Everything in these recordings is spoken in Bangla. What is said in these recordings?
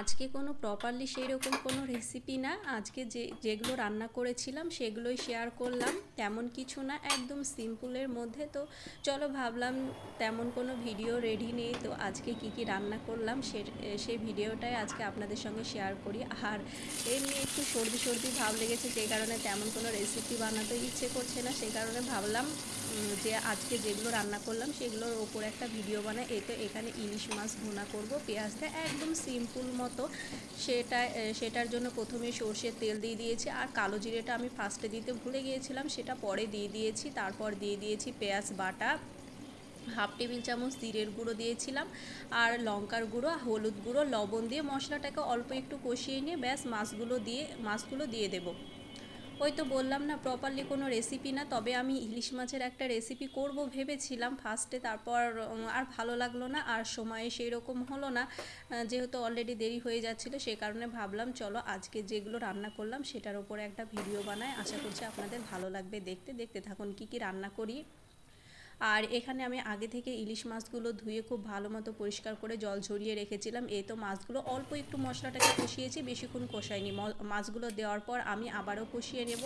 আজকে কোনো প্রপারলি সেই রকম কোনো রেসিপি না। আজকে যে, যেগুলো রান্না করেছিলাম সেগুলোই শেয়ার করলাম। তেমন কিছু না, একদম সিম্পলের মধ্যে। তো চলো ভাবলাম তেমন কোনো ভিডিও রেডি নেই। তো আজকে কি কি রান্না করলাম সে, সেই ভিডিওটাই আজকে আপনাদের সঙ্গে শেয়ার করি। আর এমনি একটু সর্দি সর্দি ভাব লেগেছে, যে কারণে তেমন কোনো রেসিপি বানাতে ইচ্ছে করছে না। সেই কারণে ভাবলাম যে আজকে যেগুলো রান্না করলাম সেগুলোর ওপর একটা ভিডিও বানাই। এতে এখানে ইলিশ মাছ ভুনা করব পেঁয়াজ দিয়ে একদম সিম্পল মতো। সেটা, সেটার জন্য প্রথমে সর্ষের তেল দিয়ে দিয়েছি আর কালো জিরেটা আমি ফার্স্টে দিতে ভুলে গিয়েছিলাম, সেটা পরে দিয়ে দিয়েছি। তারপর দিয়ে দিয়েছি পেঁয়াজ বাটা, হাফ টেবিল চামচ জিরের গুঁড়ো দিয়েছিলাম আর লঙ্কার গুঁড়ো হলুদ গুঁড়ো, লবণ দিয়ে মশলাটাকে অল্প একটু কষিয়ে নিয়ে ব্যাস মাছগুলো দিয়ে মাছগুলো দিয়ে দেবো। ওই তো বললাম না প্রপারলি কোনো রেসিপি না, তবে আমি ইলিশ মাছের একটা রেসিপি করব ভেবেছিলাম ফার্স্টে তারপর আর ভালো লাগল না, আর সময়ে সেই রকম হলো না যেহেতু অলরেডি দেরি হয়ে যাচ্ছিল, সে কারণে ভাবলাম চলো আজকে যেগুলো রান্না করলাম সেটার উপরে একটা ভিডিও বানাই। আশা করছি আপনাদের ভালো লাগবে দেখতে। দেখতে থাকুন কি কি রান্না করি। আর এখানে আমি আগে থেকে ইলিশ মাছগুলো ধুয়ে খুব ভালো মতো পরিষ্কার করে জল ঝরিয়ে রেখেছিলাম। এই তো মাছগুলো অল্প একটু মশলাটাকে কষিয়েছি, বেশিক্ষণ কষাইনি। মাছগুলো দেওয়ার পর আমি আবারও কষিয়ে নেব।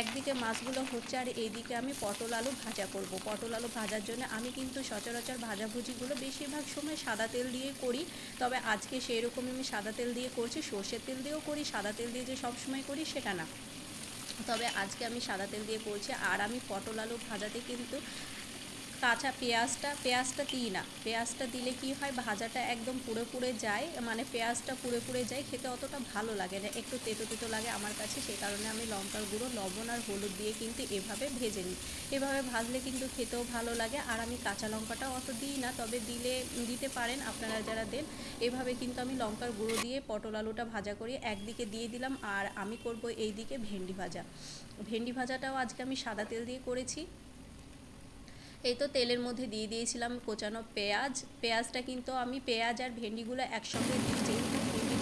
একদিকে মাছগুলো হচ্ছে আর এইদিকে আমি পটল আলু ভাজা করব। পটল আলু ভাজার জন্য আমি কিন্তু সচরাচর ভাজাভুজিগুলো বেশিরভাগ সময় সাদা তেল দিয়ে করি। তবে আজকে সেই রকম আমি সাদা তেল দিয়ে করছি, সর্ষের তেল দিয়েও করি, সাদা তেল দিয়ে যে সবসময় করি সেটা না। তবে আজকে আমি সাদা তেল দিয়ে করছি। আর আমি পটল আলু ভাজাতে কিন্তু কাঁচা পেঁয়াজটা পেঁয়াজটা দিই না। পেঁয়াজটা দিলে কি হয়, ভাজাটা একদম পুড়ে পুড়ে যায় মানে পেঁয়াজটা পুড়ে পুড়ে যায়, খেতে অতটা ভালো লাগে না। একটু তেতো তেতো লাগে আমার কাছে, সেই কারণে আমি লঙ্কার গুঁড়ো, লবণ আর হলুদ দিয়ে কিন্তু এভাবে ভেজে নিই। এভাবে ভাজলে কিন্তু খেতেও ভালো লাগে, আর আমি কাঁচা লঙ্কাটাও অত দিই না, তবে দিলে দিতে পারেন আপনারা যারা দেন। এভাবে কিন্তু আমি লঙ্কার গুঁড়ো দিয়ে পটল আলুটা ভাজা করি একদিকে দিয়ে দিলাম, আর আমি করব এই দিকে ভেন্ডি ভাজা। ভেন্ডি ভাজাটাও আজকে আমি সাদা তেল দিয়ে করেছি। এই তো তেলের মধ্যে দিয়ে দিয়েছিলাম কোচানো পেঁয়াজ। পেঁয়াজটা কিন্তু আমি পেঁয়াজ আর ভেন্ডিগুলো একসঙ্গে দিই যেহেতু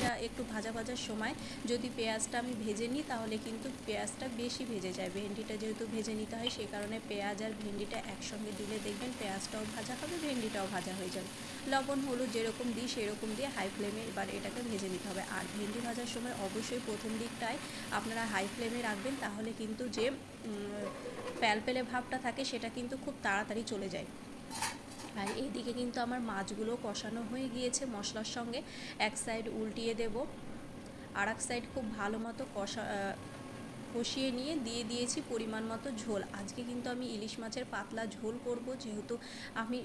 ভেন্ডিটা একটু ভাজা ভাজার সময় যদি পেঁয়াজটা আমি ভেজে নিই, তাহলে কিন্তু পেঁয়াজটা বেশি ভেজে যায়। ভেন্ডিটা যেহেতু ভেজে নিতে হয় সেই কারণে পেঁয়াজ আর ভেন্ডিটা একসঙ্গে দিলে দেখবেন পেঁয়াজটাও ভাজা হবে, ভেন্ডিটাও ভাজা হয়ে যাবে। লবণ, হলুদ যেরকম দিই, সেরকম দিয়ে হাই ফ্লেমে এবার এটাকে ভেজে নিতে হবে। আর ভেন্ডি ভাজার সময় অবশ্যই প্রথম দিকটায় আপনারা হাই ফ্লেমে রাখবেন, তাহলে কিন্তু যে প্যালপেলে ভাবটা থাকে, সেটা কিন্তু খুব তাড়াতাড়ি চলে যায়। আর এইদিকে কিন্তু আমার মাছগুলো কষানো হয়ে গিয়েছে মশলার সঙ্গে। এক সাইড উল্টিয়ে দেব। আর এক সাইড খুব ভালো মতো কষা কষিয়ে নিয়ে দিয়ে দিয়েছি পরিমাণ মতো ঝোল। আজকে কিন্তু আমি ইলিশ মাছের পাতলা ঝোল করব, যেহেতু আমি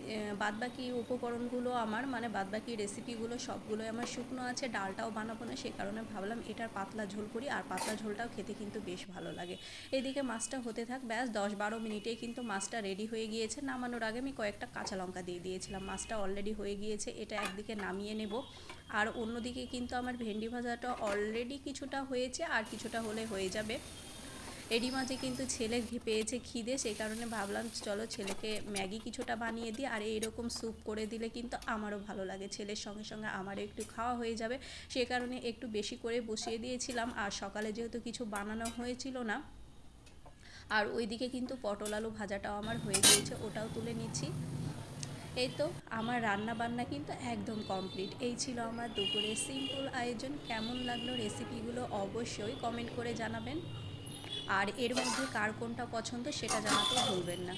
বাদবাকি উপকরণগুলো আমার মানে বাদবাকি রেসিপিগুলো সবগুলোই আমার শুকনো আছে, ডালটাও বানাবো না সেই কারণে ভাবলাম এটার পাতলা ঝোল করি, আর পাতলা ঝোলটাও খেতে কিন্তু বেশ ভালো লাগে। এদিকে মাছটা হতে থাক, ব্যাস দশ বারো মিনিটেই কিন্তু মাছটা রেডি হয়ে গিয়েছে। নামানোর আগে আমি কয়েকটা কাঁচা লঙ্কা দিয়ে দিয়েছিলাম, মাছটা অলরেডি হয়ে গিয়েছে, এটা একদিকে নামিয়ে নেব। আর অন্যদিকে কিন্তু আমার ভেন্ডি ভাজাটা অলরেডি কিছুটা হয়েছে আর কিছুটা হলে হয়ে যাবে। এরই মাঝে কিন্তু ছেলে পেয়েছে খিদে, সেই কারণে ভাবলাম চলো ছেলেকে ম্যাগি কিছুটা বানিয়ে দিই আর এইরকম স্যুপ করে দিলে কিন্তু আমারও ভালো লাগে। ছেলের সঙ্গে সঙ্গে আমারও একটু খাওয়া হয়ে যাবে, সে কারণে একটু বেশি করে বসিয়ে দিয়েছিলাম আর সকালে যেহেতু কিছু বানানো হয়েছিল না, আর ওইদিকে কিন্তু পটল আলু ভাজাটাও আমার হয়ে গিয়েছে, ওটাও তুলে নিচ্ছি। এই তো আমার রান্না বান্না কিন্তু একদম কমপ্লিট। এই ছিল আমার দুপুরের সিম্পল আয়োজন। কেমন লাগল রেসিপিগুলো অবশ্যই কমেন্ট করে জানাবেন। আর এর মধ্যে কার কোনটা পছন্দ সেটা জানাতে ভুলবেন না।